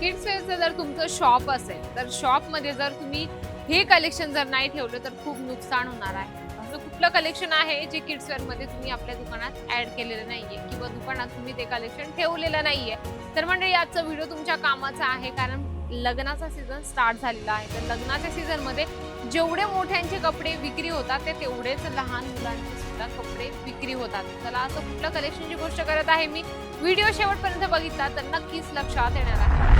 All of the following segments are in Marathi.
किड्स वेअरचं जर तुमचं शॉप असेल तर शॉपमध्ये जर तुम्ही हे कलेक्शन जर नाही ठेवलं तर खूप नुकसान होणार आहे. असं कुठलं कलेक्शन आहे जे किड्स वेअरमध्ये तुम्ही आपल्या दुकानात ऍड केलेलं नाहीये किंवा दुकानात तुम्ही ते कलेक्शन ठेवलेलं नाहीये? तर म्हणजे याचा व्हिडिओ तुमच्या कामाचा आहे कारण लग्नाचा सीझन स्टार्ट झालेला आहे. तर लग्नाच्या सीझनमध्ये जेवढे मोठ्यांचे कपडे विक्री होतात ते तेवढेच लहान मुलांचे सुद्धा कपडे विक्री होतात. चला असं कुठलं कलेक्शनची गोष्ट करत आहे मी? व्हिडिओ शेवटपर्यंत बघितला तर नक्कीच लक्षात येणार आहे.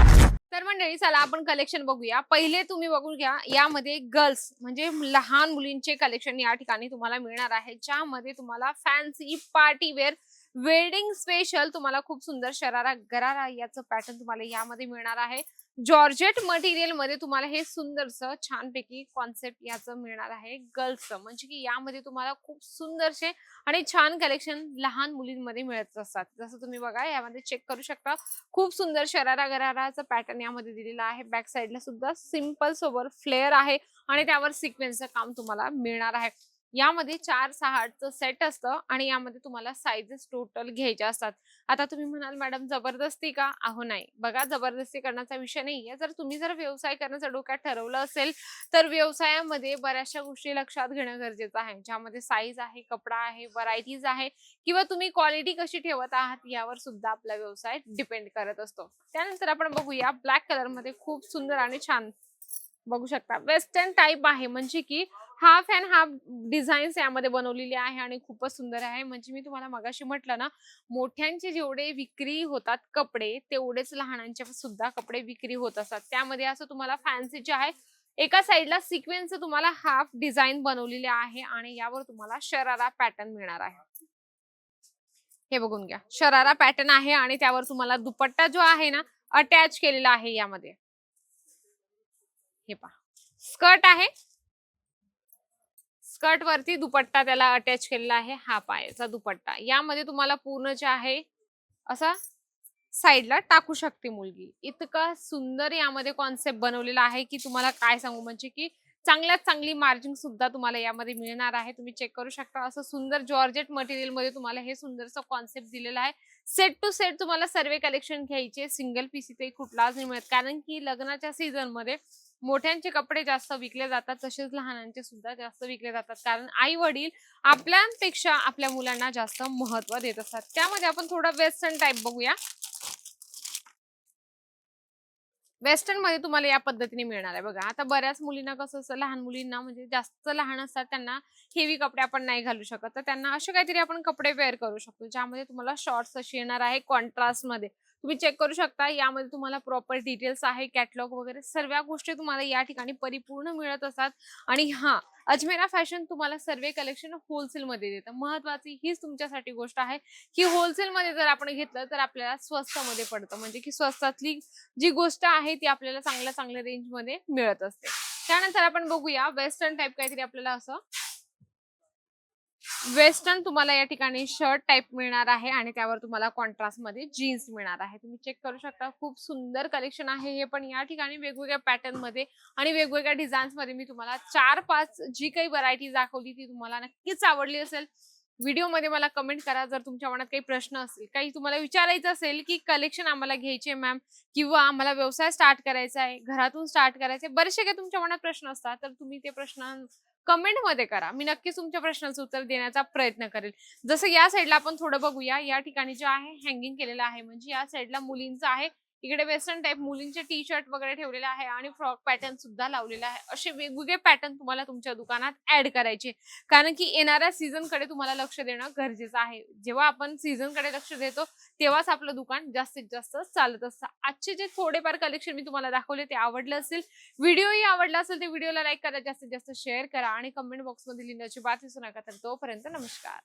मंडळी चला आपण कलेक्शन बघूया. पहिले तुम्ही बघून घ्या यामध्ये गर्ल्स म्हणजे लहान मुलींचे कलेक्शन या ठिकाणी तुम्हाला मिळणार आहे ज्यामध्ये तुम्हाला fancy party wear wedding special तुम्हाला खूप सुंदर शरारा गरारा याचं पॅटर्न तुम्हाला यामध्ये मिळणार आहे. जॉर्जेट मटेरियलमध्ये तुम्हाला हे सुंदरसं छानपैकी कॉन्सेप्ट याचं मिळणार आहे. गर्ल्सचं म्हणजे की यामध्ये तुम्हाला खूप सुंदरसे आणि छान कलेक्शन लहान मुलींमध्ये मिळत असतात. जसं तुम्ही बघा यामध्ये चेक करू शकता. खूप सुंदर शरारा गराराचा पॅटर्न यामध्ये दिलेला आहे. बॅक साईडला सुद्धा सिंपल सोबत फ्लेअर आहे आणि त्यावर सिक्वेन्सचं काम तुम्हाला मिळणार आहे. यामध्ये चार सहाचं सेट असतं आणि यामध्ये तुम्हाला साईजेस टोटल घ्यायच्या असतात. आता तुम्ही म्हणाल मॅडम जबरदस्ती का? अहो नाही. बघा जबरदस्ती करण्याचा विषय नाहीये. जर तुम्ही जर व्यवसाय करण्याचं डोक्यात ठरवलं असेल तर व्यवसायामध्ये बऱ्याचशा गोष्टी लक्षात घेणं गरजेचं आहे. ज्यामध्ये साईज आहे कपडा आहे व्हरायटीज आहे किंवा तुम्ही क्वालिटी कशी ठेवत आहात यावर सुद्धा आपला व्यवसाय डिपेंड करत असतो. त्यानंतर आपण बघूया ब्लॅक कलरमध्ये खूप सुंदर आणि छान बघू शकता. वेस्टर्न टाईप आहे. म्हणजे की हाफ अँड हाफ डिझाईन्स यामध्ये बनवलेली आहे आणि खूपच सुंदर आहे. म्हणजे मी तुम्हाला मगाशी म्हटलं ना मोठ्यांचे जेवढे विक्री होतात कपडे तेवढेच लहानांचे सुद्धा कपडे विक्री होत असतात. त्यामध्ये असं तुम्हाला फॅन्सी जे आहे एका साईडला सिक्वेन्स तुम्हाला हाफ डिझाईन बनवलेले आहे आणि यावर तुम्हाला शरारा पॅटर्न मिळणार आहे. हे बघून घ्या. शरारा पॅटर्न आहे आणि त्यावर तुम्हाला दुपट्टा जो आहे ना अटॅच केलेला आहे यामध्ये. हे पहा. स्कर्ट आहे स्कर्ट वरती दुपट्टा त्याला अटॅच केलेला आहे हा पायाचा दुपट्टा. यामध्ये तुम्हाला पूर्ण जे आहे असा साईडला टाकू शकते मुलगी. इतका सुंदर यामध्ये कॉन्सेप्ट बनवलेला आहे की तुम्हाला काय सांगू? म्हणजे की चांगल्यात चांगली मार्जिन सुद्धा तुम्हाला यामध्ये मिळणार आहे. तुम्ही चेक करू शकता. असं सुंदर जॉर्जेट मटेरियलमध्ये तुम्हाला हे सुंदरचं कॉन्सेप्ट दिलेलं आहे. सेट टू सेट तुम्हाला सर्वे कलेक्शन घ्यायचे सिंगल पीस इथे कुठलाच नाही मिळत. कारण की लग्नाच्या सीझनमध्ये मोठ्यांचे कपडे जास्त विकले जातात तसेच लहानांचे सुद्धा जास्त विकले जातात. कारण आई वडील आपल्यापेक्षा आपल्या मुलांना जास्त महत्त्व देत असतात. त्यामध्ये आपण थोडा वेस्टर्न टाईप बघूया. वेस्टर्नमध्ये तुम्हाला या पद्धतीने मिळणार आहे. बघा आता बऱ्याच मुलींना कसं असतं लहान मुलींना म्हणजे जास्त लहान असतात त्यांना हेवी कपडे आपण नाही घालू शकत. तर त्यांना असे काहीतरी आपण कपडे वेअर करू शकतो ज्यामध्ये तुम्हाला शॉर्ट्स अशी येणार आहे कॉन्ट्रास्टमध्ये. तुम्ही चेक करू शकता. यामध्ये तुम्हाला प्रॉपर डिटेल्स आहे कॅटलॉग वगैरे सर्व गोष्टी तुम्हाला या ठिकाणी परिपूर्ण मिळत असतात. आणि हा अजमेरा फॅशन तुम्हाला सर्व कलेक्शन होलसेल मध्ये देतं. महत्वाची हीच तुमच्यासाठी गोष्ट आहे की होलसेल मध्ये जर आपण घेतलं तर आपल्याला स्वस्तामध्ये पडतं. म्हणजे की स्वस्तातली जी गोष्ट आहे ती आपल्याला चांगल्या चांगल्या रेंजमध्ये मिळत असते. त्यानंतर आपण बघूया वेस्टर्न टाईप काहीतरी आपल्याला असं वेस्टर्न तुम्हाला या ठिकाणी शर्ट टाईप मिळणार आहे आणि त्यावर तुम्हाला कॉन्ट्रास्टमध्ये जीन्स मिळणार आहे. तुम्ही चेक करू शकता. खूप सुंदर कलेक्शन आहे हे पण या ठिकाणी वेगवेगळ्या पॅटर्नमध्ये आणि वेगवेगळ्या डिझाईन्समध्ये मी तुम्हाला चार पाच जी काही व्हरायटी दाखवली ती तुम्हाला नक्कीच आवडली असेल. व्हिडिओमध्ये मला कमेंट करा जर तुमच्या मनात काही प्रश्न असेल काही तुम्हाला विचारायचं असेल की कलेक्शन आम्हाला घ्यायचे मॅम किंवा आम्हाला व्यवसाय स्टार्ट करायचा आहे घरातून स्टार्ट करायचे बरेचसे काही तुमच्या मनात प्रश्न असतात. तर तुम्ही ते प्रश्न कमेंटमध्ये करा. मी नक्कीच तुमच्या प्रश्नाचं उत्तर देण्याचा प्रयत्न करेल. जसं या साईडला आपण थोडं बघूया. या ठिकाणी जे आहे हँगिंग केलेलं आहे. म्हणजे या साईडला मुलींचं आहे. इकडे वेस्टर्न टाईप मुलींचे टी शर्ट वगैरे ठेवलेले आहे आणि फ्रॉक पॅटर्न सुद्धा लावलेला आहे. असे वेगवेगळे पॅटर्न तुम्हाला तुमच्या दुकानात ऍड करायचे. कारण की येणाऱ्या सीझनकडे तुम्हाला लक्ष देणं गरजेचं आहे. जेव्हा आपण सीझनकडे लक्ष देतो तेव्हाच आपलं दुकान जास्तीत जास्त चालत असतं. आजचे जे थोडेफार कलेक्शन मी तुम्हाला दाखवले ते आवडले असेल व्हिडिओही आवडला असेल तर व्हिडिओला लाईक करा जास्तीत जास्त शेअर करा आणि कमेंट बॉक्समध्ये लिहिण्याची बात विसरू नका. तर तोपर्यंत नमस्कार.